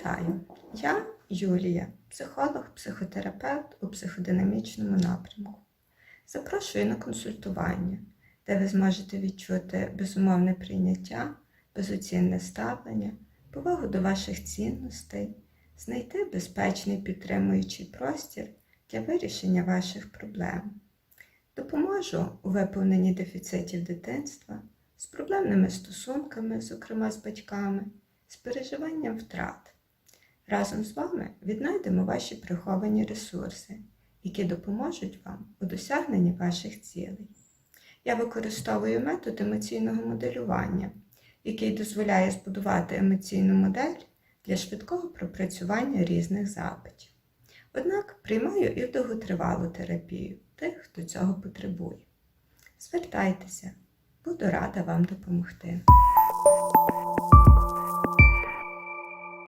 Вітаю! Я Юлія, психолог, психотерапевт у психодинамічному напрямку. Запрошую на консультування, де ви зможете відчути безумовне прийняття, безоцінне ставлення, повагу до ваших цінностей, знайти безпечний підтримуючий простір для вирішення ваших проблем. Допоможу у виповненні дефіцитів дитинства, з проблемними стосунками, зокрема з батьками, з переживанням втрат. Разом з вами віднайдемо ваші приховані ресурси, які допоможуть вам у досягненні ваших цілей. Я використовую метод емоційного моделювання, який дозволяє збудувати емоційну модель для швидкого пропрацювання різних запитів. Однак приймаю і довготривалу терапію тих, хто цього потребує. Звертайтеся, буду рада вам допомогти.